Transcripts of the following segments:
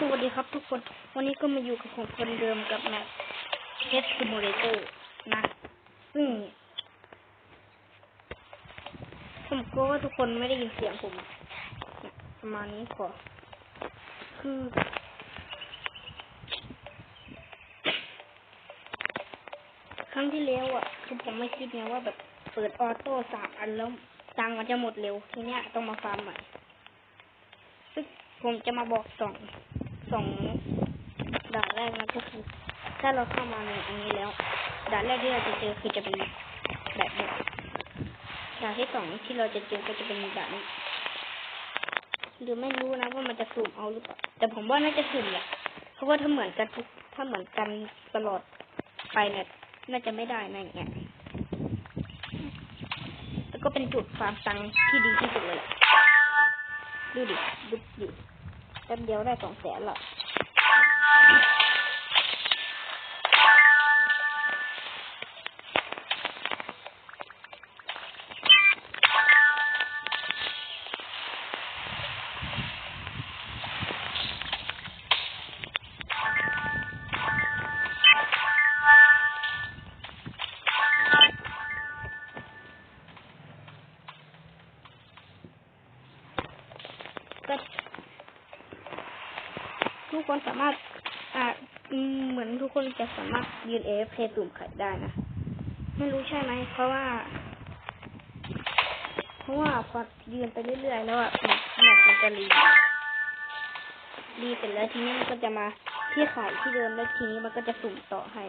สวัสดีครับทุกคน วันนี้ก็มาอยู่กับผมคนเดิมกับแมป Pet Simulator นะซึ่งผมกลัวว่าทุกคนไม่ได้ยินเสียงผมประมาณนี้ก่อคือครั้งที่แล้วอะคือผมไม่คิดไงว่าแบบเปิดออโต้สามอันแล้วตังมันจะหมดเร็วทีเนี้ยต้องมาฟาร์มใหม่ซึ่งผมจะมาบอกสอง สองด่านแรกนะก็คือถ้าเราเข้ามาในอันนี้แล้วด่านแรกที่เราจะเจอคือจะเป็นแบบนี้ด่านที่สองที่เราจะเจอก็จะเป็นด่านนี้หรือไม่รู้นะว่ามันจะสุ่มเอาหรือเปล่าแต่ผมว่าน่าจะสุ่มแหละเพราะว่าถ้าเหมือนกันทุกถ้าเหมือนกันตลอดไปเนี่ยน่าจะไม่ได้นะอย่างเงี้ยแล้วก็เป็นจุดฟาร์มตังค์ที่ดีที่สุดเลยแหละดูดิดูดิ แป๊บเดียวได้สองแสนละ คนสามารถ อ่าเหมือนทุกคนจะสามารถยืนเอฟเพตุ่มไข่ได้นะ ไม่รู้ใช่ไหม เพราะว่า เพราะว่าพอยืนไปเรื่อยๆ แล้วอะแมปแมปมันจะรีรีเสร็จแล้วทีนี้มันก็จะมาที่ไข่ที่เดิมแล้วทีนี้มันก็จะสุ่มต่อให้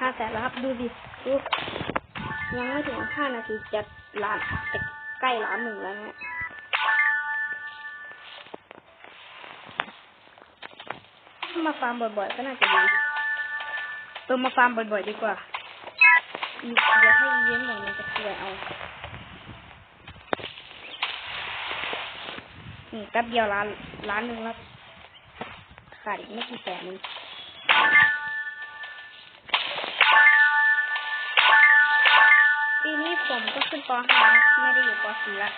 ห้าแสนแล้วครับ ดูดิดู ยังไม่ถึงห้านาทีจะล้านจะใกล้ล้านหนึ่งแล้วเนี่ยถ้ามาฟาร์มบ่อยๆก็น่าจะดีเออมาฟาร์มบ่อยๆดีกว่าอีกเดี๋ยวให้เลี้ยงหน่อยมันจะเคลียเอานี่แป๊บเดียวล้านล้านหนึ่งแล้วขาดอีกไม่กี่แสนนึง ผมก็ขึ้นป .5 ไม่ได้อยู่ป .4 ละ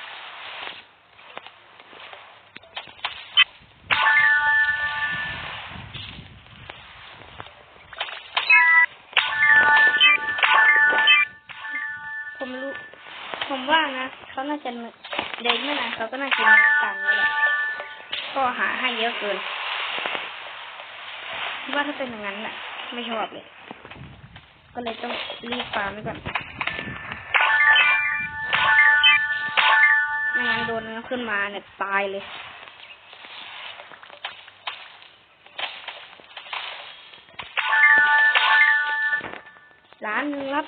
ผมรู้ ผมว่านะเขาน่าจะเด็กไม่นานเขาก็น่าจะมีตังค์แล้วแหละก็หาให้เยอะเกินว่าถ้าเป็นอย่างนั้นน่ะ ไม่ชอบเลย ก็เลยต้องรีบฟาร์มไว้ก่อน ไม่งั้นโดนมันขึ้นมาเนี่ยตายเลยล้านหนึ่งครับ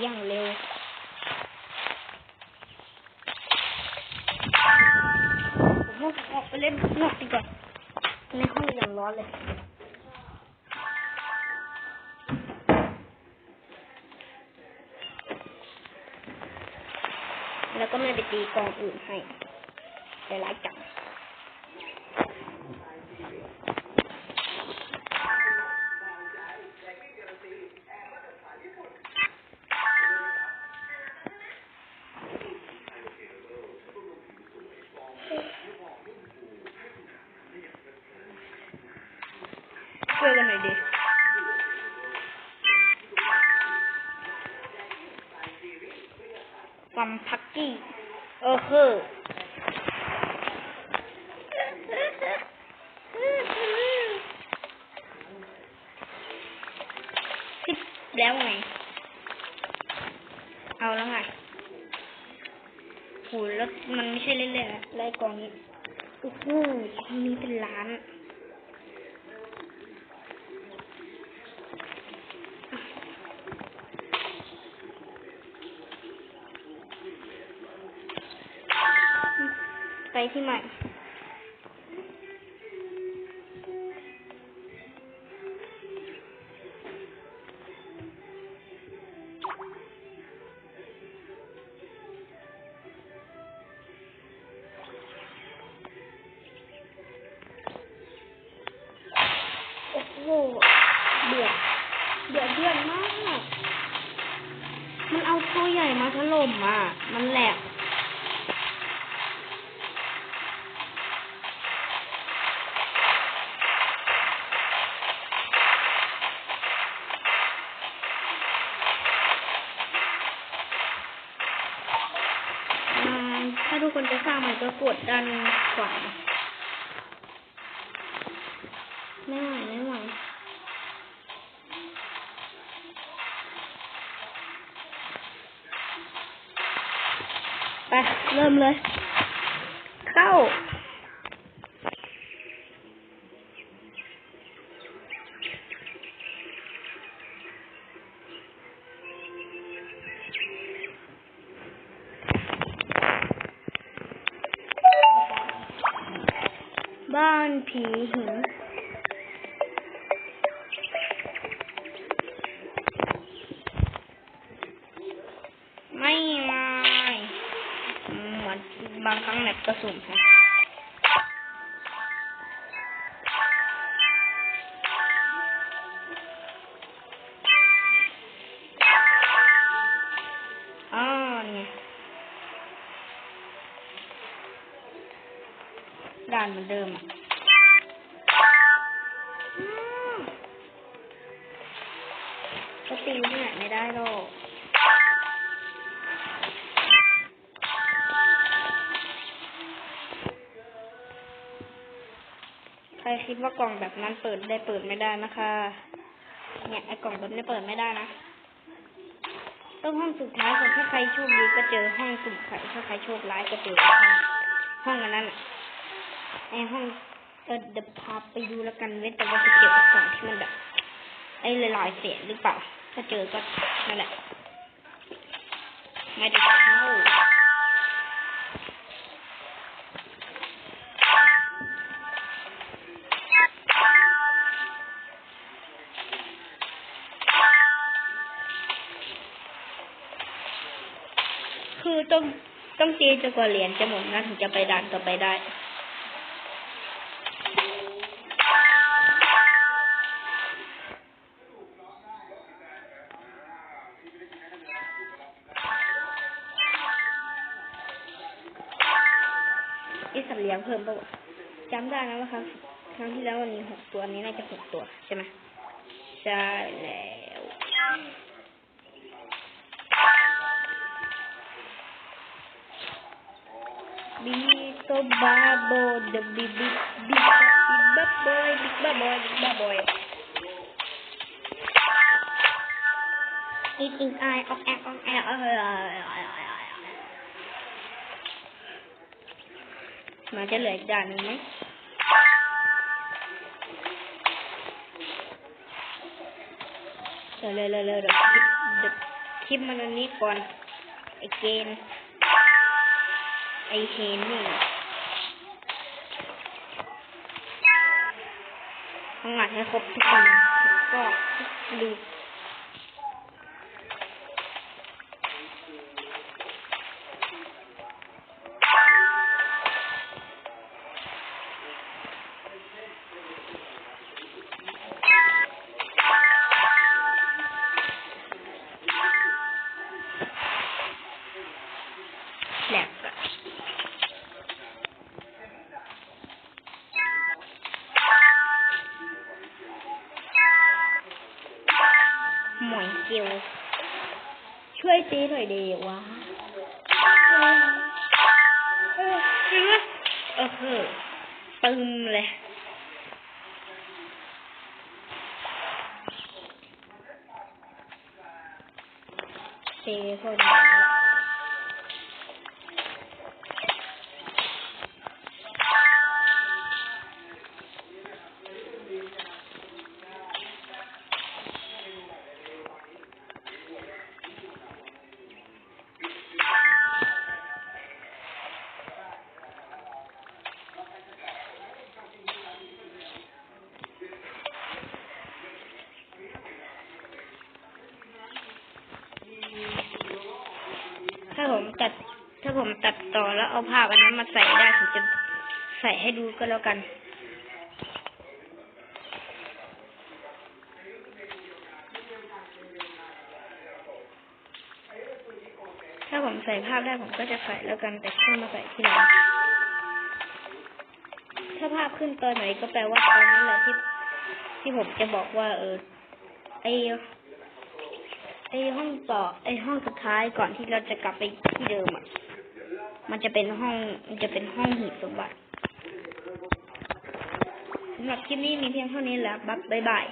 เย่างเร็วผมว่าผมออกไปเล่นนอกดีกว่าในห้องย่างร้อนเลย ก็ไม่ไปตีกองอื่นให้หลายจังช่วยกันหน่อยดิ ฟัมพักกี้เออคือสิบแล้วไง เอาแล้วไงโหแล้วมันไม่ใช่เล่นๆนะไล่กองนี้โอ้โหกองนี้เป็นล้าน ไปที่ใหม่ โอ้โหเบื่อเดือดเดือดมาก มันเอาตัวใหญ่มาถล่มอะ มันแหลก คนจะสร้างใหม่ก็กดด้านขวาไม่ไหวไม่ไหวไป เริ่มเลย เข้า บ้านผีหิงไม่ไม่เหมือนบางครั้งแบบกระสุนฮะานเหมือนเดิมอะก็ตีที่ไหนไม่ได้หรอกใครคิดว่ากล่องแบบนั้นเปิดได้เปิดไม่ได้นะคะ เนี่ยไอ้กล่องแบบนี้เปิดไม่ได้นะ ต้องห้องสุดท้ายคนถ้าใครโชคดีก็เจอห้องสุ่มไข่ถ้าใครโชคร้ายก็เจอห้องห้องอันนั้นอะ ไอ้ห้องเออเดี๋ยวพาไปดูแล้วกันเว้แต่ว่าจะเก็บกล่องที่มันแบบไอ้ลายๆเสียหรือเปล่า ถ้าเจอก็นั่นแหละไม่ได้เข้าคือต้องต้องตีจนกว่าเหรียญจะหมดนะถึงจะไปด่านต่อไปได้ อีสัตว์เลี้ยงเพิ่มปะวะจำได้นะว่าครั้งครั้งที่แล้วมันมีหกตัวอันนี้น่าจะหกตัวใช่ไหมใช่แล้วบีโตบาโบเดบิบิบิบบับบอยบิบับบอยบิบับบอย eating eye ออกแอกออกแอกเออ มาจะเหลืออีกด่านหนึ่งไหมเดี๋ยเร็วเร็วเร็วเดี๋ยวคลิปเดี๋ยวคลิปมันอันนี้ก่อน ไอเกน ไอเฮนนี่ต้องอัดให้ครบทุกคนก็ดู อยดีวะเออเออตึมเลยเตะพวกนี้ ตัด ถ้าผมตัดต่อแล้วเอาภาพอันนั้นมาใส่ได้ผมจะใส่ให้ดูก็แล้วกัน ถ้าผมใส่ภาพได้ผมก็จะใส่แล้วกัน แต่ค่อยมาใส่ทีหลังถ้าภาพขึ้นตัวไหนก็แปลว่าตอนนี้แหละที่ที่ผมจะบอกว่า เออไอ ไอห้องต่อไอห้องสุดท้ายก่อนที่เราจะกลับไปที่เดิมอะ มันจะเป็นห้อง มันจะเป็นห้องหีบสมบัติสำหรับคลิปนี้มีเพียงเท่านี้แหละบ๊ายบาย